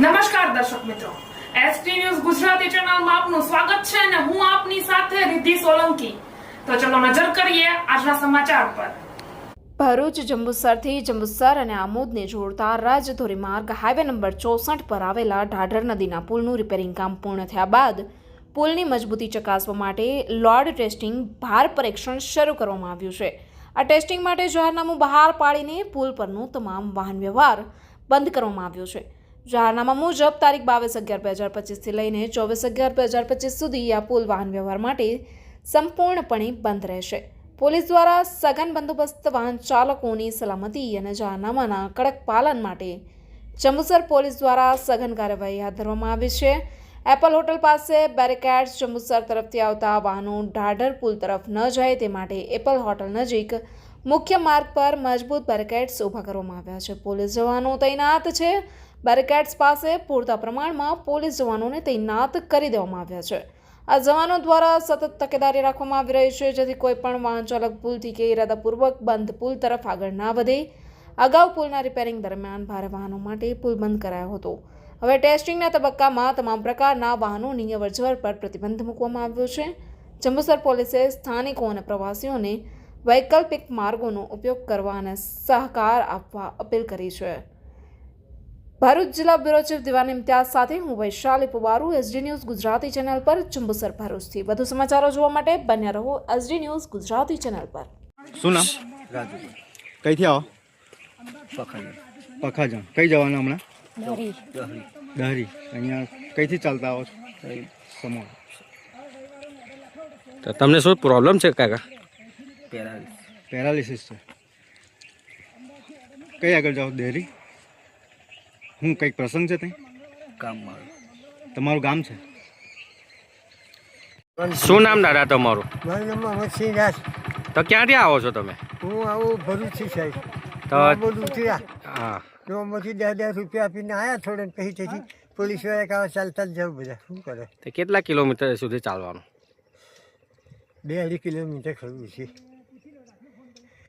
નમસ્કાર દર્શક મિત્રો. એસટી ન્યૂઝ ગુજરાતી ચેનલમાં આપનું સ્વાગત છે અને હું આપની સાથે રિદ્ધિ સોલંકી. તો ચલો નજર કરીએ આજના સમાચાર પર. ભરૂચ, જંબુસરથી જંબુસર અને આમોદને જોડતા રાજધોરી માર્ગ હાઈવે નંબર ચોસઠ પર આવેલા ઢાઢર નદીના પુલનું રિપેરિંગ કામ પૂર્ણ થયા બાદ પુલની મજબૂતી ચકાસવા માટે લોડ ટેસ્ટિંગ ભાર પરીક્ષણ શરૂ કરવામાં આવ્યું છે. આ ટેસ્ટિંગ માટે જાહેરનામું બહાર પાડીને પુલ પરનો તમામ વાહન વ્યવહાર બંધ કરવામાં આવ્યો છે. જાહેરનામા મુજબ, તારીખ બાવીસ અગિયાર બે હજાર પચીસથી લઈને ચોવીસ અગિયાર બે હજાર પચીસ સુધી આ પુલ વાહન વ્યવહાર માટે સંપૂર્ણપણે બંધ રહેશે. પોલીસ દ્વારા સઘન બંદોબસ્ત વાહન ચાલકોની સલામતી અને જાહેરનામાના કડક પાલન માટે જંબુસર પોલીસ દ્વારા સઘન કાર્યવાહી હાથ ધરવામાં આવી છે. એપલ હોટલ પાસે બેરિકેડ્સ જંબુસર તરફથી આવતા વાહનો ઢાઢર પુલ તરફ ન જાય તે માટે એપલ હોટલ નજીક મુખ્ય માર્ગ પર મજબૂત બેરિકેડ્સ ઊભા કરવામાં આવ્યા છે. પોલીસ જવાનો તૈનાત છે. બેરિકેડ્સ પાસે પૂરતા પ્રમાણમાં પોલીસ જવાનોને તૈનાત કરી દેવામાં આવ્યા છે. આ જવાનો દ્વારા સતત તકેદારી રાખવામાં આવી રહી છે, જેથી કોઈપણ વાહન ચાલક ભૂલથી કે ઇરાદાપૂર્વક બંધ પુલ તરફ આગળ ના વધે. અગાઉ પુલના રિપેરિંગ દરમિયાન ભારે વાહનો માટે પુલ બંધ કરાયો હતો. હવે ટેસ્ટિંગના તબક્કામાં તમામ પ્રકારના વાહનોની અવરજવર પર પ્રતિબંધ મૂકવામાં આવ્યો છે. જંબુસર પોલીસે સ્થાનિકો અને પ્રવાસીઓને વૈકલ્પિક માર્ગોનો ઉપયોગ કરવા અને સહકાર આપવા અપીલ કરી છે. ભરૂચ જિલ્લા બ્યુરો ચીફ દિવાન ઇમ્તિયાઝ સાથે હું વૈશાલી પુવારુ એસડી ન્યૂઝ ગુજરાતી ચેનલ પર ચુંબુસર ભરૂચથી. વધુ સમાચારો જોવા માટે બન્યા રહો એસડી ન્યૂઝ ગુજરાતી ચેનલ પર. શું નામ? રાજુ. કઈથી આવો? પખાજણ. પખાજણ. કઈ જવાના હમણાં? દહરી. દહરી. અહીંયા કઈથી ચાલતા આવો છો? કઈ સમો તો તમને શું પ્રોબ્લેમ છે કાકા? પેરાલીસ પેરાલિસિસ છે. કઈ આગળ જાઓ ડેરી હું કંઈક પ્રસંગ છે ત્યાં? કામ મારું તમારું ગામ છે? શું નામ દાદા તમારું? મારું નામ અમરસિંહ દાસ. તો ક્યાંથી આવો છો તમે? હું આવું ભરૂચથી સાહેબ. તો દૂરથી આ હા. તો અમરથી દસ દસ રૂપિયા આપીને આવ્યા થોડે ને પછી તેથી પોલીસવાળા કહે ચાલતા જ જવું બધા. શું કરે? તો કેટલા કિલોમીટર સુધી ચાલવાનું? બે અઢી કિલોમીટર ખરું છે.